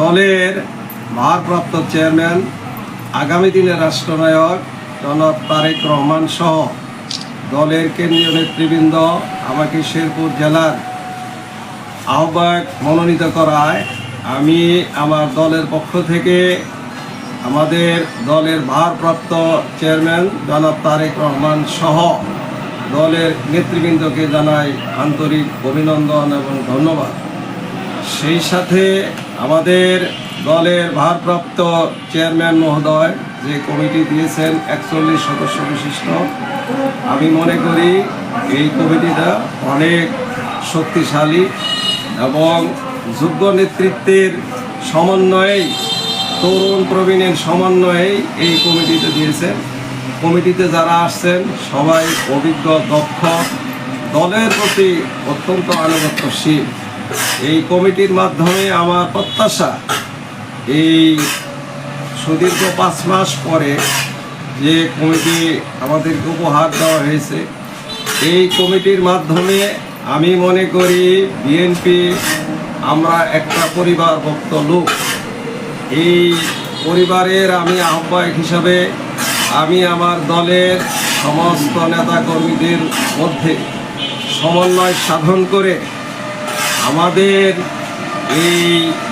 দলের ভারপ্রাপ্ত চেয়ারম্যান, আগামী দিনের রাষ্ট্রনায়ক জনাব তারেক রহমান সহ দলের কেন্দ্রীয় নেতৃবৃন্দ, আমাকে শেরপুর জেলার আহ্বায়ক মনোনীত করায়, আমি আমার দলের পক্ষ থেকে আমাদের দলের ভারপ্রাপ্ত চেয়ারম্যান জনাব তারেক রহমান সহ দলের নেতৃবৃন্দকে জানাই আন্তরিক অভিনন্দন এবং ধন্যবাদ। সেই সাথে আমাদের দলের ভারপ্রাপ্ত চেয়ারম্যান মহোদয় যে কমিটি দিয়েছেন একচল্লিশ সদস্য বিশিষ্ট, আমি মনে করি এই কমিটিটা অনেক শক্তিশালী এবং যোগ্য নেতৃত্বের সমন্বয়েই, তরুণ প্রবীণের সমন্বয়েই এই কমিটিতে দিয়েছেন। কমিটিতে যারা আসছেন, সবাই অভিজ্ঞ, দক্ষ, দলের প্রতি অত্যন্ত আনুগত্যশীল। এই কমিটির মাধ্যমে আমার প্রত্যাশা, এই সুদীর্ঘ পাঁচ মাস পরে যে কমিটি আমাদেরকে উপহার দেওয়া হয়েছে, এই কমিটির মাধ্যমে আমি মনে করি বিএনপি আমরা একটা পরিবার ভক্ত লোক। এই পরিবারের আমি আহ্বায়ক হিসাবে আমি আমার দলের সমস্ত নেতাকর্মীদের মধ্যে সমন্বয় সাধন করে আমাদের এই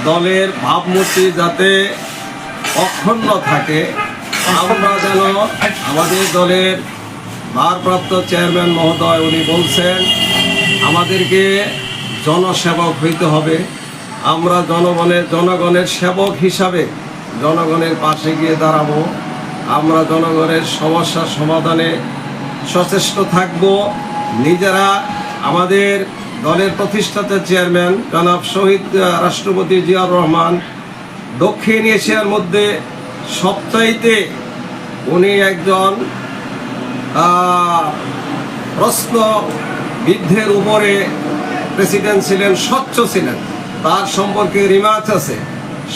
দলের ভাবমূর্তি যাতে অক্ষুণ্ণ থাকে, আমরা যেন আমাদের দলের ভারপ্রাপ্ত চেয়ারম্যান মহোদয় উনি বলছেন, আমাদেরকে জনসেবক হইতে হবে। আমরা জনগণের জনগণের সেবক হিসাবে জনগণের পাশে গিয়ে দাঁড়াবো। আমরা জনগণের সমস্যার সমাধানে সচেষ্ট থাকব। নিজেরা আমাদের দলের প্রতিষ্ঠাতা চেয়ারম্যান জনাব শহীদ রাষ্ট্রপতি জিয়াউর রহমান, দক্ষিণ এশিয়ার মধ্যে সবচাইতে উনি একজন প্রশ্ন বৃদ্ধের উপরে প্রেসিডেন্ট ছিলেন, স্বচ্ছ ছিলেন। তার সম্পর্কে রিমার্চ আছে।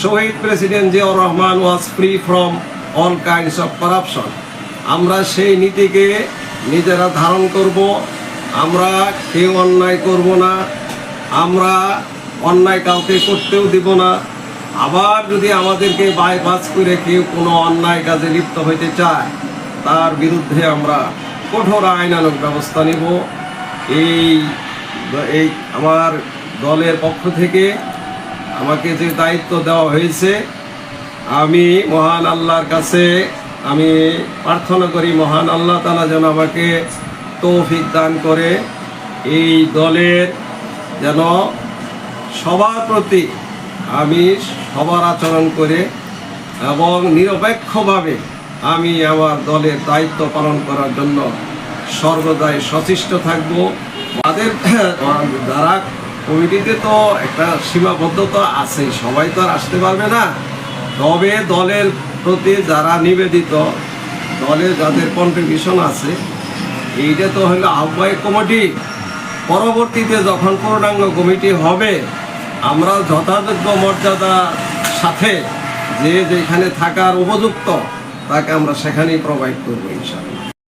শহীদ president Ziaur Rahman was free from all kinds of corruption আমরা সেই নীতিকে নিজেরা ধারণ করব। আমরা কেউ অন্যায় করব না, আমরা অন্যায় কাউকে করতেও দিব না। আবার যদি আমাদেরকে বাইপাস করে কেউ কোনো অন্যায় কাজে লিপ্ত হইতে চায়, তার বিরুদ্ধে আমরা কঠোর আইনানুক ব্যবস্থা নিব। এই এই আমার দলের পক্ষ থেকে আমাকে যে দায়িত্ব দেওয়া হয়েছে, আমি মহান আল্লাহর কাছে, আমি প্রার্থনা করি মহান আল্লাহ তালা যেন আমাকে তৌফিক দান করে এই দলের যেন সবার প্রতি আমি সবার আচরণ করে এবং নিরপেক্ষভাবে আমি আমার দলের দায়িত্ব পালন করার জন্য সর্বদাই সচেষ্ট থাকব। আমাদের যারা কমিটিতে তো একটা সীমাবদ্ধতা আছে, সবাই তো আর আসতে পারবে না। তবে দলের প্রতি যারা নিবেদিত, দলে যাদের কন্ট্রিবিউশন আছে এইটা তো হলো আহ্বায়ক কমিটি। পরবর্তীতে যখন পূর্ণাঙ্গ কমিটি হবে, আমরা যথাযোগ্য মর্যাদার সাথে যে যেখানে থাকার উপযুক্ত, তাকে আমরা সেখানেই প্রোভাইড করব ইনশাআল্লাহ।